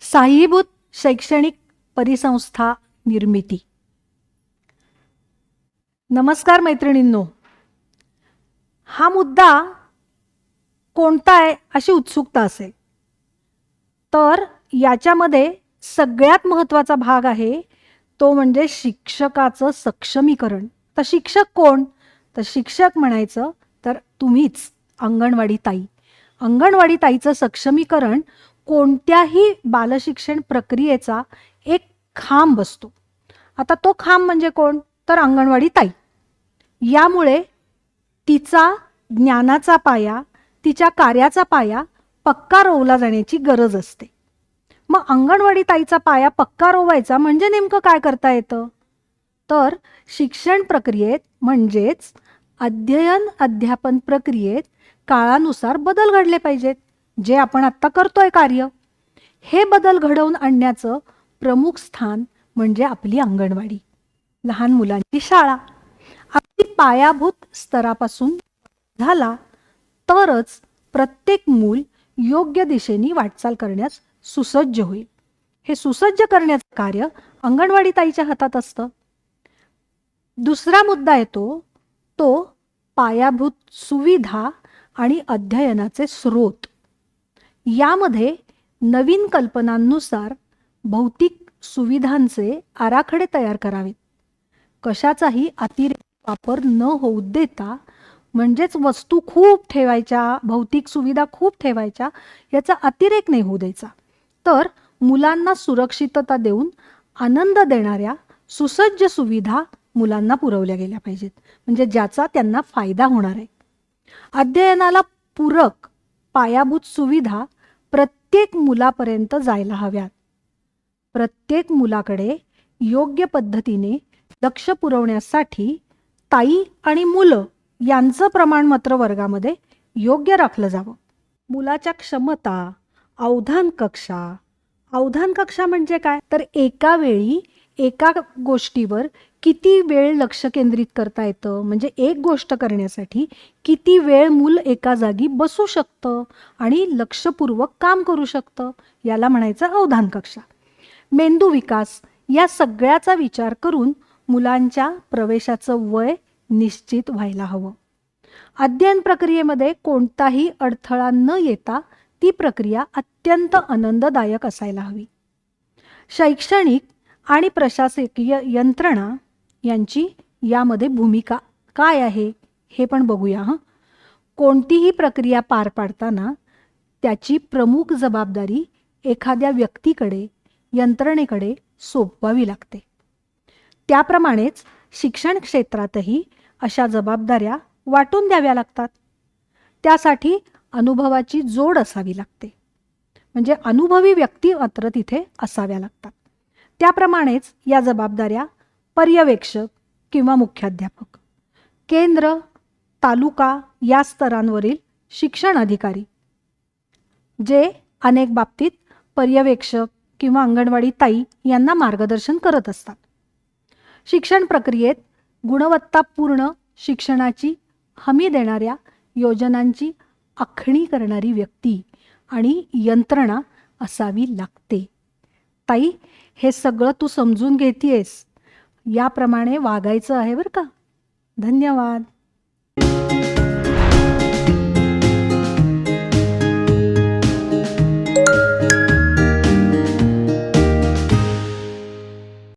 साहिभूत शैक्षणिक परिसंस्था निर्मिती. नमस्कार मैत्रिणींनो. हा मुद्दा कोणता आहे अशी उत्सुकता असेल. तर याच्यामध्ये सगळ्यात महत्त्वाचा भाग आहे तो म्हणजे शिक्षकाचं सक्षमीकरण. तर शिक्षक कोण? तर शिक्षक म्हणायचं तर तुम्हीच अंगणवाडी ताई. अंगणवाडी ताईचं सक्षमीकरण कोणत्याही बालशिक्षण प्रक्रियेचा एक खांब असतो आता तो खांब म्हणजे कोण? तर अंगणवाडी ताई. यामुळे तिचा ज्ञानाचा पाया तिच्या कार्याचा पाया पक्का रोवला जाण्याची गरज असते. मग अंगणवाडी ताईचा पाया पक्का रोवायचा म्हणजे नेमकं काय करता येतं? तर शिक्षण प्रक्रियेत म्हणजेच अध्ययन अध्यापन प्रक्रियेत काळानुसार बदल घडले पाहिजेत. जे आपण आत्ता करतोय कार्य हे बदल घडवून आणण्याचं प्रमुख स्थान म्हणजे आपली अंगणवाडी लहान मुलांची शाळा. आपली पायाभूत स्तरापासून झाला तरच प्रत्येक मूल योग्य दिशेने वाटचाल करण्यास सुसज्ज होईल. हे सुसज्ज करण्याचं कार्य अंगणवाडी ताईच्या हातात असतं. दुसरा मुद्दा येतो तो पायाभूत सुविधा आणि अध्ययनाचे स्रोत. यामध्ये नवीन कल्पनांनुसार भौतिक सुविधांचे आराखडे तयार करावेत. कशाचाही अतिरेक वापर न होऊ देता म्हणजेच वस्तू खूप ठेवायच्या भौतिक सुविधा खूप ठेवायच्या याचा अतिरेक नाही होऊ द्यायचा. तर मुलांना सुरक्षितता देऊन आनंद देणाऱ्या सुसज्ज सुविधा मुलांना पुरवल्या गेल्या पाहिजेत. म्हणजे ज्याचा त्यांना फायदा होणार आहे. अध्ययनाला पूरक पायाभूत सुविधा प्रत्येक मुलापर्यंत जायला हव्यात. प्रत्येक मुलाकडे योग्य पद्धतीने लक्ष पुरवण्यासाठी ताई आणि मुलं यांचं प्रमाण मात्र वर्गामध्ये योग्य राखलं जावं. मुलाच्या क्षमता अवधान कक्षा अवधान कक्षा म्हणजे काय? तर एका वेळी एका गोष्टीवर किती वेळ लक्ष केंद्रित करता येतं? म्हणजे एक गोष्ट करण्यासाठी किती वेळ मूल एका जागी बसू शकतं आणि लक्षपूर्वक काम करू शकतं? याला म्हणायचं अवधान कक्षा. मेंदू विकास या सगळ्याचा विचार करून मुलांच्या प्रवेशाचं वय निश्चित व्हायला हवं. अध्ययन प्रक्रियेमध्ये कोणताही अडथळा न येता ती प्रक्रिया अत्यंत आनंददायक असायला हवी. शैक्षणिक आणि प्रशासकीय यंत्रणा यांची यामध्ये भूमिका काय आहे हे पण बघूया हं. कोणतीही प्रक्रिया पार पाडताना त्याची प्रमुख जबाबदारी एखाद्या व्यक्तीकडे यंत्रणेकडे सोपवावी लागते. त्याप्रमाणेच शिक्षण क्षेत्रातही अशा जबाबदाऱ्या वाटून द्याव्या लागतात. त्यासाठी अनुभवाची जोड असावी लागते. म्हणजे अनुभवी व्यक्ती मात्र तिथे असाव्या लागतात. त्याप्रमाणेच या जबाबदाऱ्या पर्यवेक्षक किंवा मुख्याध्यापक. केंद्र तालुका या स्तरांवरील शिक्षण अधिकारी जे अनेक बाबतीत पर्यवेक्षक किंवा अंगणवाडी ताई यांना मार्गदर्शन करत असतात. शिक्षण प्रक्रियेत गुणवत्तापूर्ण शिक्षणाची हमी देणाऱ्या योजनांची आखणी करणारी व्यक्ती आणि यंत्रणा असावी लागते. ताई हे सगळं तू समजून घेतीयस? याप्रमाणे वागायचं आहे बरं का. धन्यवाद.